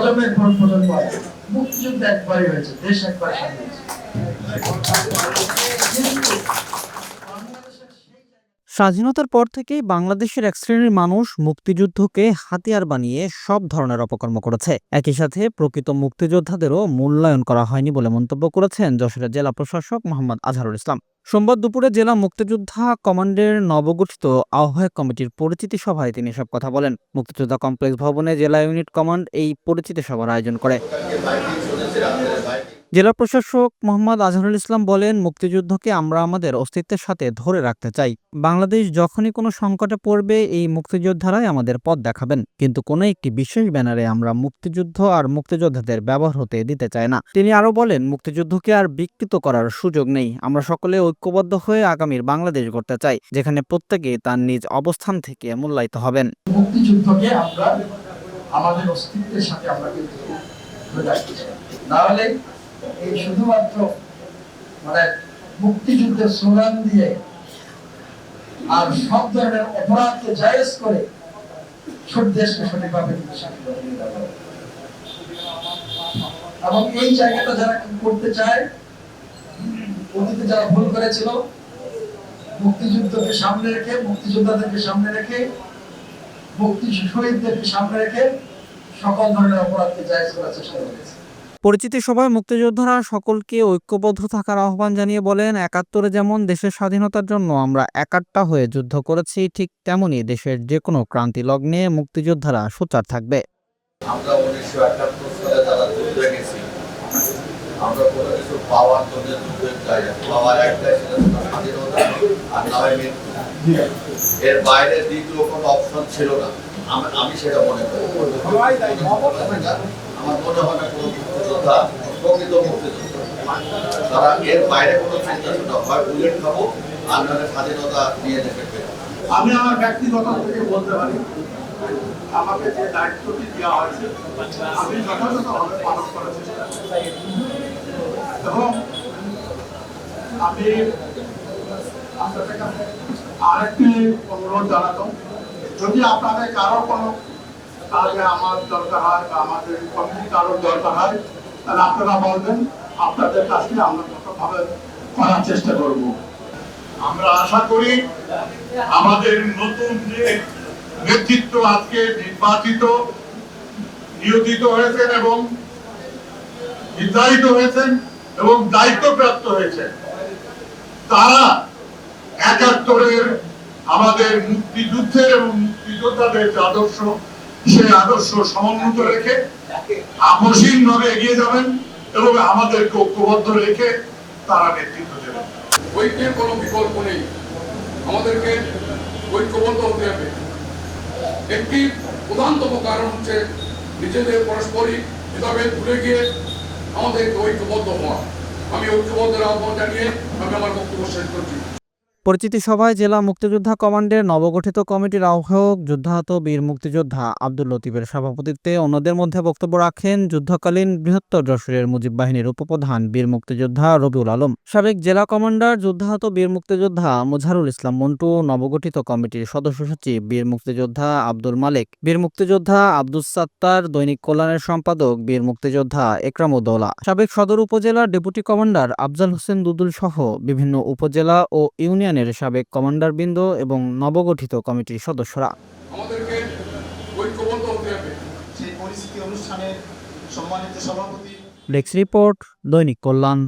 প্রজন্মের পর প্রজন্ম আছে? মুক্তিযুদ্ধ একবারই হয়েছে, দেশ একবার স্বাধীনতার পর থেকেই বাংলাদেশের এক শ্রেণির মানুষ মুক্তিযুদ্ধকে হাতিয়ার বানিয়ে সব ধরনের অপকর্ম করেছে। একই সাথে প্রকৃত মুক্তিযোদ্ধাদেরও মূল্যায়ন করা হয়নি বলে মন্তব্য করেছেন যশোরের জেলা প্রশাসক মোহাম্মদ আজহারুল ইসলাম। সোমবার দুপুরে জেলা মুক্তিযোদ্ধা কমান্ডের নবগঠিত আহ্বায়ক কমিটির পরিচিতি সভায় তিনি সব কথা বলেন। মুক্তিযোদ্ধা কমপ্লেক্স ভবনে জেলা ইউনিট কমান্ড এই পরিচিতি সভার আয়োজন করে। জেলা প্রশাসক মোহাম্মদ আজহারুল ইসলাম বলেন, মুক্তিযুদ্ধকে আমরা আমাদের অস্তিত্বের সাথে ধরে রাখতে চাই। বাংলাদেশ যখনই কোনো সংকটে পড়বে, এই মুক্তিযোদ্ধারাই আমাদের পথ দেখাবেন। কিন্তু কোনো একটি বিশেষ ব্যানারে আমরা মুক্তিযুদ্ধ আর মুক্তিযোদ্ধাদের ব্যবহার হতে দিতে চাই না। তিনি আরও বলেন, মুক্তিযুদ্ধকে আর বিকৃত করার সুযোগ নেই। আমরা সকলে ঐক্যবদ্ধ হয়ে আগামীর বাংলাদেশ গড়তে চাই, যেখানে প্রত্যেকে তার নিজ অবস্থান থেকে মূল্যায়িত হবেন। মুক্তিযুদ্ধকে আমরা আমাদের অস্তিত্বের সাথে আমরা কিন্তু ধরে এই শুধুমাত্র মানে মুক্তিযুদ্ধের স্লোগান দিয়ে আর সব ধরনের অপরাধকে জায়েজ করে দেশকে সঠিকভাবে। এবং এই জায়গাটা যারা করতে চায়, অতীতে যারা ভুল করেছিল, মুক্তিযুদ্ধকে সামনে রেখে, মুক্তিযোদ্ধাদেরকে সামনে রেখে, মুক্তি শহীদদেরকে সামনে রেখে সকল ধরনের অপরাধকে জায়েজ করার চেষ্টা করেছে পরিচিতি সভায় মুক্তিযোদ্ধারা সকলকে ঐক্যবদ্ধ থাকার আহ্বান জানিয়ে বলেন, একাত্তরে যেমন দেশের স্বাধীনতার জন্য আমরা একাট্টা হয়ে যুদ্ধ করেছি, ঠিক তেমনি দেশের যে কোনো ক্রান্তি লগ্নে মুক্তিযোদ্ধারা সোচ্চার থাকবে। আমরা উনিশশো একাত্তর সালে যুদ্ধে গেছি, আমরা কোনো কিছু পাওয়ার জন্য। পাওয়ার একটাই স্বাধীনতা আর এর বাইরে দ্বিতীয় কোনো অপশন ছিল না। আমি সেটা মনে করি। মনে হয় না কোনো মুক্তিযোদ্ধা প্রকৃত মুক্তিযোদ্ধা তারা এর বাইরে কোনো চিন্তা ছিল হয় বুলেট খাব আর স্বাধীনতা নিয়ে দেবে আমি আমার ব্যক্তিগত থেকে বলতে পারি, আমাকে যে দায়িত্বটি দেওয়া হয়েছে, আমি যথাযথভাবে পালন করার চেষ্টা এবং আমি আপনাদের কাছে আরেকটি অনুরোধ জানাতাম, যদি আপনাদের কারও কোনো কাজে আমার দরকার হয় বা আমাদের দরকার হয়, তাহলে আপনারা বলবেন, আপনাদের কাছে আমরা যথাভাবে করার চেষ্টা করব। আমরা আশা করি আমাদের নতুন যে নেতৃত্ব আজকে নির্বাচিত, নিয়োজিত হয়েছেন এবং নির্ধারিত হয়েছেন এবং দায়িত্বপ্রাপ্ত হয়েছেন। তারা একাত্তরের আমাদের মুক্তিযুদ্ধের এবং মুক্তিযোদ্ধাদের আদর্শ সেই আদর্শ সমন্বিত রেখে? আপসীন এগিয়ে যাবেন এবং আমাদেরকে ঐক্যবদ্ধ রেখে তারা নেতৃত্ব দেবেন। ঐক্যের কোনো বিকল্প নেই। আমাদেরকে ঐক্যবদ্ধ হতে হবে। একটি প্রধানতম কারণ হচ্ছে নিজেদের পারস্পরিক ভেদাভেদ ভুলে গিয়ে আমাদেরকে ঐক্যবদ্ধ হওয়া। আমি ঐক্যবদ্ধের আহ্বান জানিয়ে আমি আমার বক্তব্য শেষ করছি। পরিচিতি সভায় জেলা মুক্তিযোদ্ধা কমান্ডের নবগঠিত কমিটির আহ্বায়ক যুদ্ধাহত বীর মুক্তিযোদ্ধা আব্দুল লতিফের সভাপতিত্বে অন্যদের মধ্যে বক্তব্য রাখেন যুদ্ধকালীন বৃহত্তর যশোরের মুজিব বাহিনীর উপপ্রধান বীর মুক্তিযোদ্ধা রবিউল আলম। সাবেক জেলা কমান্ডার যুদ্ধাহত বীর মুক্তিযোদ্ধা মুজারুল ইসলাম মন্টু, নবগঠিত কমিটির সদস্য সচিব বীর মুক্তিযোদ্ধা আব্দুল মালেক, বীর মুক্তিযোদ্ধা আব্দুস সাত্তার, দৈনিক কল্যাণের সম্পাদক বীর মুক্তিযোদ্ধা একরামুদ্দৌলা। সাবেক সদর উপজেলার ডেপুটি কমান্ডার আফজাল হোসেন দুদুল সহ বিভিন্ন উপজেলা ও ইউনিয়নের সাবেক কমান্ডার কমান্ডারবৃন্দ এবং নবগঠিত কমিটির সদস্যরা। আমাদেরকে ঐক্যবদ্ধ হতে হবে। সেই পরিস্থিতি অনুষ্ঠানে সম্মানিত সভাপতি ডেস্ক রিপোর্ট দৈনিক কল্যাণ।